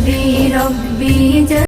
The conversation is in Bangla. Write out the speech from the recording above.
রব্বি রব্বি